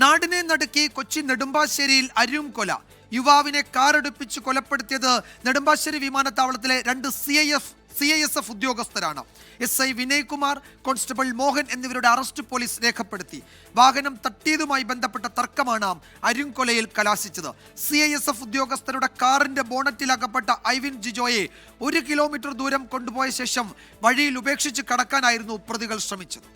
നാടിനെ നടുക്കി കൊച്ചി നെടുമ്പാശ്ശേരിയിൽ അരും കൊല. യുവാവിനെ കാറടുപ്പിച്ച് കൊലപ്പെടുത്തിയത് നെടുമ്പാശ്ശേരി വിമാനത്താവളത്തിലെ രണ്ട് C I F C I S F ഉദ്യോഗസ്ഥരാണ്. S I Vinay Kumar constable Mohan എന്നിവരുടെ അറസ്റ്റ് പോലീസ് രേഖപ്പെടുത്തി. വാഹനം തട്ടിയതുമായി ബന്ധപ്പെട്ട തർക്കമാണ് അരുംകൊലയിൽ കലാശിച്ചത്. സി ഐ എസ് എഫ് ഉദ്യോഗസ്ഥരുടെ കാറിന്റെ ബോണറ്റിൽ അകപ്പെട്ട ഐവിൻ ജിജോയെ ഒരു കിലോമീറ്റർ ദൂരം കൊണ്ടുപോയ ശേഷം വഴിയിൽ ഉപേക്ഷിച്ച് കടക്കാനായിരുന്നു പ്രതികൾ ശ്രമിച്ചത്.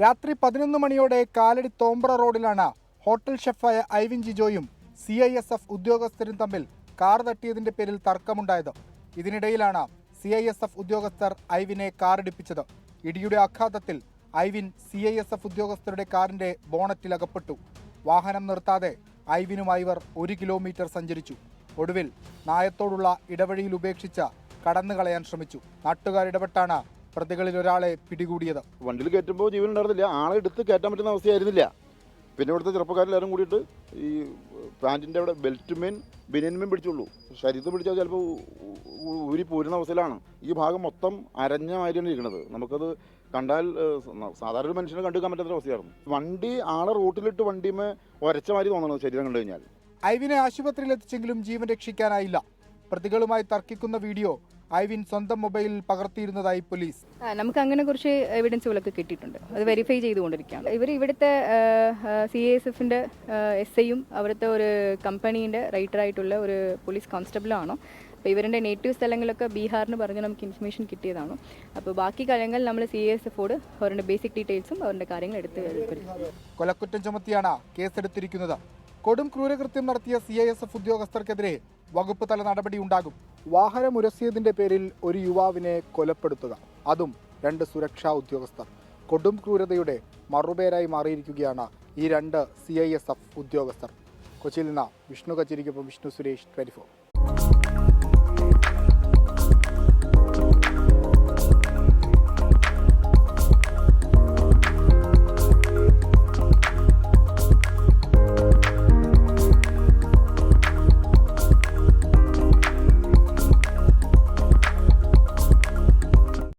രാത്രി പതിനൊന്ന് മണിയോടെ കാലടി തോമ്പ്ര റോഡിലാണ് ഹോട്ടൽ ഷെഫായ ഐവിൻ ജിജോയും സി ഐ എസ് എഫ് ഉദ്യോഗസ്ഥരും തമ്മിൽ കാർ തട്ടിയതിന്റെ പേരിൽ തർക്കമുണ്ടായത്. ഇതിനിടയിലാണ് സി ഐ എസ് എഫ് ഉദ്യോഗസ്ഥർ ഐവിനെ കാറിടിപ്പിച്ചത്. ഇടിയുടെ ആഘാതത്തിൽ Ivin C I S F ഉദ്യോഗസ്ഥരുടെ കാറിന്റെ ബോണറ്റിൽ അകപ്പെട്ടു. വാഹനം നിർത്താതെ ഐവിനുമായി ഇവർ ഒരു കിലോമീറ്റർ സഞ്ചരിച്ചു. ഒടുവിൽ നായത്തോടുള്ള ഇടവഴിയിൽ ഉപേക്ഷിച്ച കടന്നുകളയാൻ ശ്രമിച്ചു. നാട്ടുകാർ ഇടപെട്ടാണ് പ്രതികളിൽ ഒരാളെ പിടികൂടിയത്. വണ്ടിയിൽ കയറ്റുമ്പോൾ ജീവൻ ഉണ്ടായിരുന്നില്ല. ആളെ എടുത്ത് കയറ്റാൻ പറ്റുന്ന അവസ്ഥയായിരുന്നില്ല. പിന്നെ ഇവിടുത്തെ ചെറുപ്പക്കാരെല്ലാവരും കൂടിയിട്ട് ഈ പാന്റിന്റെ അവിടെ ബെൽറ്റുമേൻ ബനിയന്മേൻ പിടിച്ചുള്ളൂ. ശരീരത്തിൽ പിടിച്ചാൽ ചിലപ്പോൾ ഊരി പോരുന്ന അവസ്ഥയിലാണ്. ഈ ഭാഗം മൊത്തം അരഞ്ഞ മാതിരിയാണ് ഇരിക്കുന്നത്. നമുക്കത് കണ്ടാൽ സാധാരണ ഒരു മനുഷ്യനെ കണ്ടുക്കാൻ പറ്റാത്ത അവസ്ഥയായിരുന്നു. വണ്ടി ആളെ റോട്ടിലിട്ട് വണ്ടിമേ ഒരച്ച മാതിരി തോന്നണം ശരീരം കണ്ടു കഴിഞ്ഞാൽ. ഐവിനെ ആശുപത്രിയിൽ എത്തിച്ചെങ്കിലും ജീവൻ രക്ഷിക്കാനായില്ല. പ്രതികളുമായി തർക്കിക്കുന്ന വീഡിയോ ഐവിൻ സ്വന്തം മൊബൈലിൽ പകർത്തിയിരുന്നതായി പോലീസ്. നമുക്ക് അങ്ങനെ കുറച്ച് എവിഡൻസുകളൊക്കെ കിട്ടിയിട്ടുണ്ട്. അത് വെരിഫൈ ചെയ്തുകൊണ്ടിരിക്കുകയാണ്. ഇവർ ഇവിടുത്തെ സി എസ് എഫിന്റെ എസ് ഐയും അവിടുത്തെ ഒരു കമ്പനീന്റെ റൈറ്ററായിട്ടുള്ള ഒരു പോലീസ് കോൺസ്റ്റബിളാണോ? അപ്പോൾ ഇവരുടെ നേറ്റീവ് സ്ഥലങ്ങളൊക്കെ ബീഹാറിന് പറഞ്ഞ് നമുക്ക് ഇൻഫർമേഷൻ കിട്ടിയതാണ്? അപ്പോൾ ബാക്കി കാര്യങ്ങൾ നമ്മൾ സി എസ് എഫോട് അവരുടെ ബേസിക് ഡീറ്റെയിൽസും അവരുടെ കാര്യങ്ങൾ എടുത്ത് കൊലക്കുറ്റം ചുമത്തിയാണ് കേസെടുത്തിരിക്കുന്നത്. കൊടും ക്രൂരകൃത്യം നടത്തിയ സി ഐ എസ് എഫ് ഉദ്യോഗസ്ഥർക്കെതിരെ വകുപ്പ് തല നടപടി ഉണ്ടാകും. വാഹനം ഉരസിയതിന്റെ പേരിൽ ഒരു യുവാവിനെ കൊലപ്പെടുത്തുക. അതും രണ്ട് സുരക്ഷാ ഉദ്യോഗസ്ഥർ. കൊടും ക്രൂരതയുടെ മറുപേരായി മാറിയിരിക്കുകയാണ് ഈ രണ്ട് സി ഐ എസ് എഫ് ഉദ്യോഗസ്ഥർ. കൊച്ചിയിൽ നിന്ന് വിഷ്ണു കച്ചേരിക്കൊപ്പം വിഷ്ണു സുരേഷ് ട്വന്റി